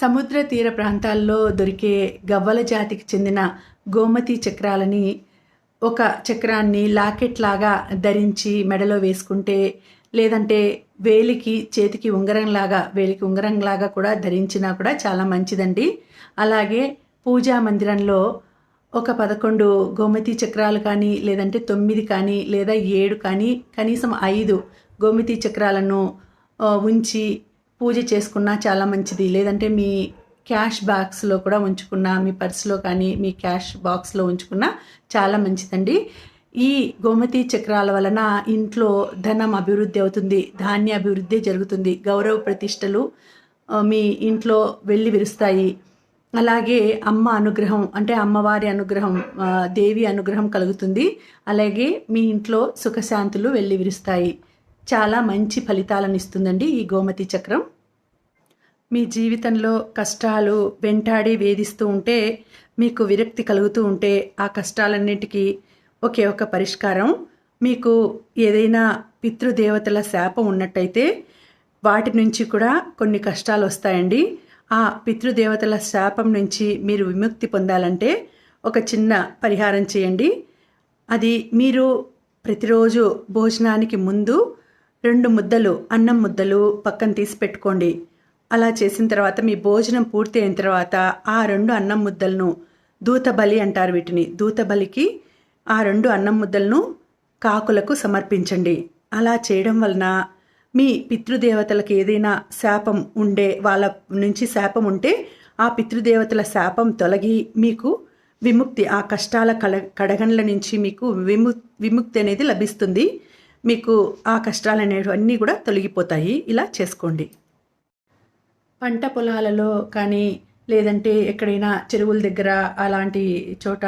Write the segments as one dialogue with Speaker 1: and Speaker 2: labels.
Speaker 1: సముద్ర తీర ప్రాంతాల్లో దొరికే గవ్వల జాతికి చెందిన గోమతి చక్రాలని ఒక చక్రాన్ని లాకెట్ లాగా ధరించి మెడలో వేసుకుంటే లేదంటే వేలికి చేతికి ఉంగరంలాగా వేలికి ఉంగరంలాగా కూడా ధరించినా కూడా చాలా మంచిదండి. అలాగే పూజా మందిరంలో ఒక పదకొండు గోమతి చక్రాలు కానీ లేదంటే తొమ్మిది కానీ లేదా ఏడు కానీ కనీసం ఐదు గోమతి చక్రాలను ఉంచి పూజ చేసుకున్నా చాలా మంచిది. లేదంటే మీ క్యాష్ బాక్స్లో కూడా ఉంచుకున్నా మీ పర్సులో కానీ మీ క్యాష్ బాక్స్లో ఉంచుకున్నా చాలా మంచిదండి. ఈ గోమతి చక్రాల వలన ఇంట్లో ధనం అభివృద్ధి అవుతుంది ధాన్య అభివృద్ధి జరుగుతుంది గౌరవ ప్రతిష్టలు మీ ఇంట్లో వెళ్ళి విరుస్తాయి. అలాగే అమ్మ అనుగ్రహం అంటే అమ్మవారి అనుగ్రహం దేవి అనుగ్రహం కలుగుతుంది. అలాగే మీ ఇంట్లో సుఖశాంతులు వెళ్ళి విరుస్తాయి. చాలా మంచి ఫలితాలను ఇస్తుందండి ఈ గోమతి చక్రం. మీ జీవితంలో కష్టాలు వెంటాడి వేధిస్తూ ఉంటే మీకు విరక్తి కలుగుతూ ఉంటే ఆ కష్టాలన్నిటికీ ఒకే ఒక పరిష్కారం. మీకు ఏదైనా పితృదేవతల శాపం ఉన్నట్టయితే వాటి నుంచి కూడా కొన్ని కష్టాలు వస్తాయండి. ఆ పితృదేవతల శాపం నుంచి మీరు విముక్తి పొందాలంటే ఒక చిన్న పరిహారం చేయండి. అది మీరు ప్రతిరోజు భోజనానికి ముందు రెండు ముద్దలు అన్నం ముద్దలు పక్కన తీసి పెట్టుకోండి. అలా చేసిన తర్వాత మీ భోజనం పూర్తి అయిన తర్వాత ఆ రెండు అన్నం ముద్దలను దూతబలి అంటారు వీటిని. దూతబలికి ఆ రెండు అన్నం ముద్దలను కాకులకు సమర్పించండి. అలా చేయడం వలన మీ పితృదేవతలకు ఏదైనా శాపం ఉండే వాళ్ళ నుంచి శాపం ఉంటే ఆ పితృదేవతల శాపం తొలగి మీకు విముక్తి ఆ కష్టాల కడ కడగండ్ల నుంచి మీకు విము విముక్తి అనేది లభిస్తుంది. మీకు ఆ కష్టాలు అనేవి అన్నీ కూడా తొలగిపోతాయి. ఇలా చేసుకోండి. పంట పొలాలలో కానీ లేదంటే ఎక్కడైనా చెరువుల దగ్గర అలాంటి చోట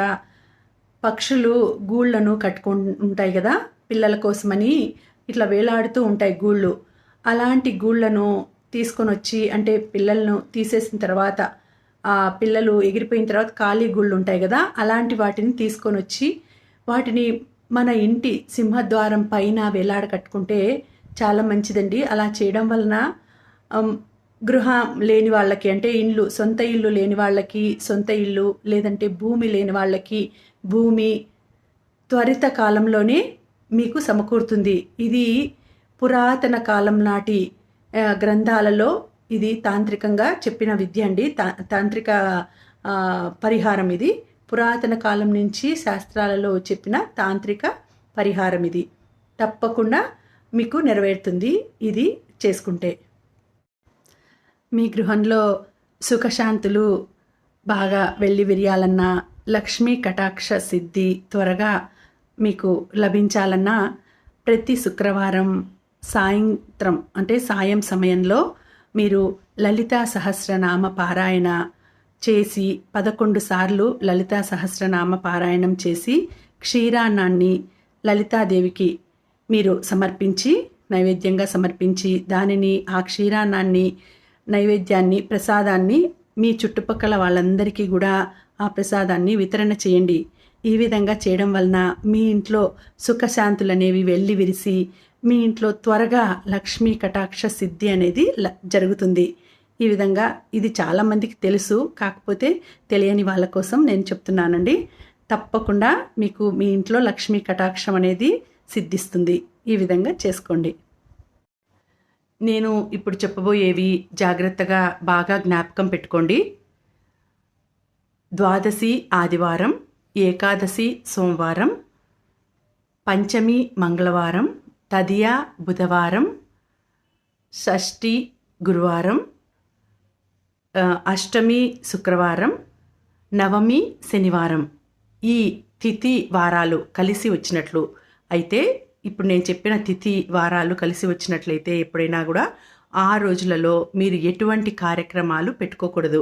Speaker 1: పక్షులు గూళ్ళను కట్టుకు ఉంటాయి కదా పిల్లల కోసమని ఇట్లా వేలాడుతూ ఉంటాయి గూళ్ళు. అలాంటి గూళ్ళను తీసుకొని వచ్చి అంటే పిల్లలను తీసేసిన తర్వాత ఆ పిల్లలు ఎగిరిపోయిన తర్వాత ఖాళీ గుళ్ళు ఉంటాయి కదా అలాంటి వాటిని తీసుకొని వచ్చి వాటిని మన ఇంటి సింహద్వారం పైన వేలాడ కట్టుకుంటే చాలా మంచిదండి. అలా చేయడం వలన గృహం లేని వాళ్ళకి అంటే ఇల్లు సొంత ఇల్లు లేని వాళ్ళకి సొంత ఇల్లు లేదంటే భూమి లేని వాళ్ళకి భూమి త్వరిత కాలంలోనే మీకు సమకూరుతుంది. ఇది పురాతన కాలం నాటి గ్రంథాలలో ఇది తాంత్రికంగా చెప్పిన విద్య అండి. తా తాంత్రిక పరిహారం ఇది. పురాతన కాలం నుంచి శాస్త్రాలలో చెప్పిన తాంత్రిక పరిహారం ఇది. తప్పకుండా మీకు నెరవేరుతుంది ఇది చేసుకుంటే. మీ గృహంలో సుఖశాంతులు బాగా వెళ్ళి విరియాలన్నా లక్ష్మీ కటాక్ష సిద్ధి త్వరగా మీకు లభించాలన్నా ప్రతి శుక్రవారం సాయంత్రం అంటే సాయం సమయంలో మీరు లలితా సహస్రనామ పారాయణ చేసి పదకొండు సార్లు లలితా సహస్రనామ పారాయణం చేసి క్షీరాన్నాన్ని లలితాదేవికి మీరు సమర్పించి నైవేద్యంగా సమర్పించి దానిని ఆ క్షీరాన్నాన్ని నైవేద్యాన్ని ప్రసాదాన్ని మీ చుట్టుపక్కల వాళ్ళందరికీ కూడా ఆ ప్రసాదాన్ని వితరణ చేయండి. ఈ విధంగా చేయడం వలన మీ ఇంట్లో సుఖశాంతులు అనేవి వెళ్ళి విరిసి మీ ఇంట్లో త్వరగా లక్ష్మీ కటాక్ష సిద్ధి అనేది ల- జరుగుతుంది. ఈ విధంగా ఇది చాలామందికి తెలుసు. కాకపోతే తెలియని వాళ్ళ కోసం నేను చెప్తున్నానండి. తప్పకుండా మీకు మీ ఇంట్లో లక్ష్మీ కటాక్షం అనేది సిద్ధిస్తుంది. ఈ విధంగా చేసుకోండి. నేను ఇప్పుడు చెప్పబోయేవి జాగ్రత్తగా బాగా జ్ఞాపకం పెట్టుకోండి. ద్వాదశి ఆదివారం ఏకాదశి సోమవారం పంచమి మంగళవారం తదియా బుధవారం షష్ఠి గురువారం అష్టమి శుక్రవారం నవమి శనివారం ఈ తిథి వారాలు కలిసి వచ్చినట్లు. అయితే ఇప్పుడు నేను చెప్పిన తిథి వారాలు కలిసి వచ్చినట్లయితే ఎప్పుడైనా కూడా ఆ రోజులలో మీరు ఎటువంటి కార్యక్రమాలు పెట్టుకోకూడదు.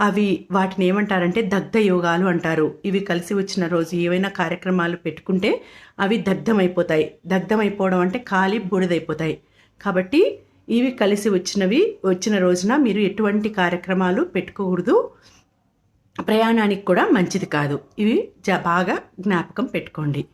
Speaker 1: అవి వాటిని ఏమంటారంటే దగ్ధ యోగాలు అంటారు. ఇవి కలిసి వచ్చిన రోజు ఏవైనా కార్యక్రమాలు పెట్టుకుంటే అవి దగ్ధమైపోతాయి. దగ్ధమైపోవడం అంటే ఖాళీ బూడిదైపోతాయి. కాబట్టి ఇవి కలిసి వచ్చినవి వచ్చిన రోజున మీరు ఎటువంటి కార్యక్రమాలు పెట్టుకోకూడదు. ప్రయాణానికి కూడా మంచిది కాదు. ఇవి జ బాగా జ్ఞాపకం పెట్టుకోండి.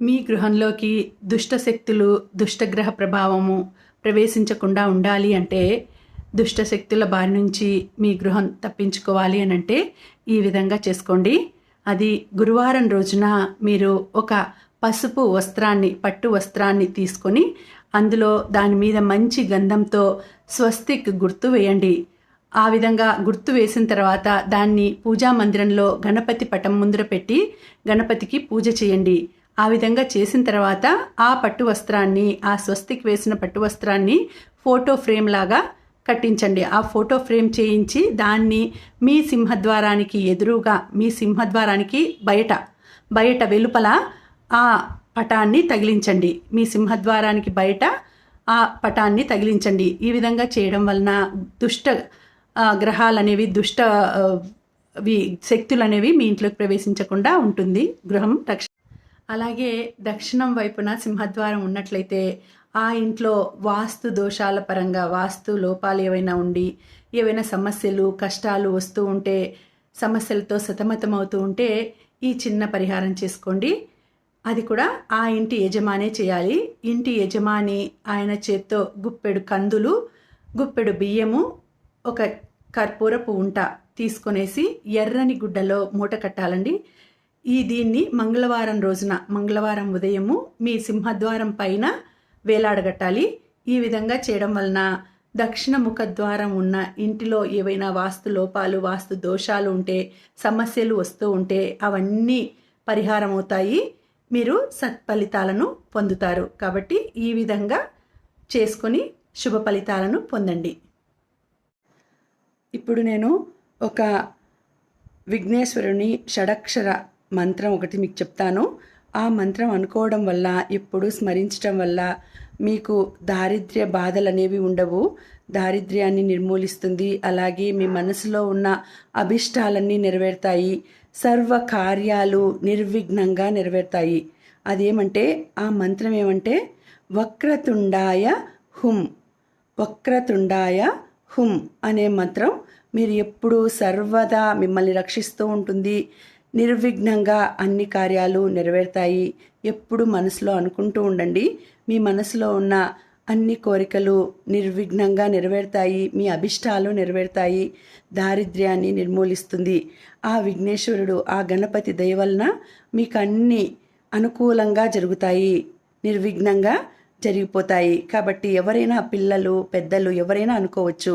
Speaker 1: మీ గృహంలోకి దుష్ట శక్తులు దుష్టగ్రహ ప్రభావము ప్రవేశించకుండా ఉండాలి అంటే దుష్ట శక్తుల బారి నుంచి మీ గృహం తప్పించుకోవాలి అని అంటే ఈ విధంగా చేసుకోండి. అది గురువారం రోజున మీరు ఒక పసుపు వస్త్రాన్ని పట్టు వస్త్రాన్ని తీసుకొని అందులో దాని మీద మంచి గంధంతో స్వస్తిక్ గుర్తు వేయండి. ఆ విధంగా గుర్తు వేసిన తర్వాత దాన్ని పూజా మందిరంలో గణపతి పటం ముందర పెట్టి గణపతికి పూజ చేయండి. ఆ విధంగా చేసిన తర్వాత ఆ పట్టు వస్త్రాన్ని ఆ స్వస్తికి వేసిన పట్టు వస్త్రాన్ని ఫోటో ఫ్రేమ్ లాగా కట్టించండి. ఆ ఫోటో ఫ్రేమ్ చేయించి దాన్ని మీ సింహద్వారానికి ఎదురుగా మీ సింహద్వారానికి బయట బయట వెలుపల ఆ పటాన్ని తగిలించండి. మీ సింహద్వారానికి బయట ఆ పటాన్ని తగిలించండి. ఈ విధంగా చేయడం వలన దుష్ట గ్రహాలు అనేవి దుష్ట శక్తులు అనేవి మీ ఇంట్లోకి ప్రవేశించకుండా ఉంటుంది. గృహం రక్ష అలాగే దక్షిణం వైపున సింహద్వారం ఉన్నట్లయితే ఆ ఇంట్లో వాస్తు దోషాల పరంగా వాస్తు లోపాలు ఏవైనా ఉండి ఏవైనా సమస్యలు కష్టాలు వస్తూ ఉంటే సమస్యలతో సతమతమవుతూ ఉంటే ఈ చిన్న పరిహారం చేసుకోండి. అది కూడా ఆ ఇంటి యజమానే చేయాలి. ఇంటి యజమాని ఆయన చేత్తో గుప్పెడు కందులు గుప్పెడు బియ్యము ఒక కర్పూరపు ఉంట తీసుకొనేసి ఎర్రని గుడ్డలో మూట కట్టాలండి. ఈ దీన్ని మంగళవారం రోజున మంగళవారం ఉదయము మీ సింహద్వారం పైన వేలాడగట్టాలి. ఈ విధంగా చేయడం వలన దక్షిణ ముఖద్వారం ఉన్న ఇంటిలో ఏవైనా వాస్తు లోపాలు వాస్తు దోషాలు ఉంటే సమస్యలు వస్తూ ఉంటే అవన్నీ పరిహారం అవుతాయి మీరు సత్ఫలితాలను పొందుతారు. కాబట్టి ఈ విధంగా చేసుకొని శుభ ఫలితాలను పొందండి. ఇప్పుడు నేను ఒక విఘ్నేశ్వరుని షడక్షర మంత్రం ఒకటి మీకు చెప్తాను. ఆ మంత్రం అనుకోవడం వల్ల ఎప్పుడు స్మరించడం వల్ల మీకు దారిద్ర్య బాధలు అనేవి ఉండవు. దారిద్ర్యాన్ని నిర్మూలిస్తుంది. అలాగే మీ మనసులో ఉన్న అభిష్టాలన్నీ నెరవేరుతాయి. సర్వ కార్యాలు నిర్విఘ్నంగా నెరవేరుతాయి. అదేమంటే ఆ మంత్రం ఏమంటే వక్రతుండాయ హుం వక్రతుండాయ హుం అనే మంత్రం మీరు ఎప్పుడూ సర్వదా మిమ్మల్ని రక్షిస్తూ ఉంటుంది. నిర్విఘ్నంగా అన్ని కార్యాలు నెరవేరుతాయి. ఎప్పుడు మనసులో అనుకుంటూ ఉండండి. మీ మనసులో ఉన్న అన్ని కోరికలు నిర్విఘ్నంగా నెరవేరుతాయి మీ అభిష్టాలు నెరవేరుతాయి దారిద్ర్యాన్ని నిర్మూలిస్తుంది. ఆ విఘ్నేశ్వరుడు ఆ గణపతి దయ వలన మీకు అన్ని అనుకూలంగా జరుగుతాయి నిర్విఘ్నంగా జరిగిపోతాయి. కాబట్టి ఎవరైనా పిల్లలు పెద్దలు ఎవరైనా అనుకోవచ్చు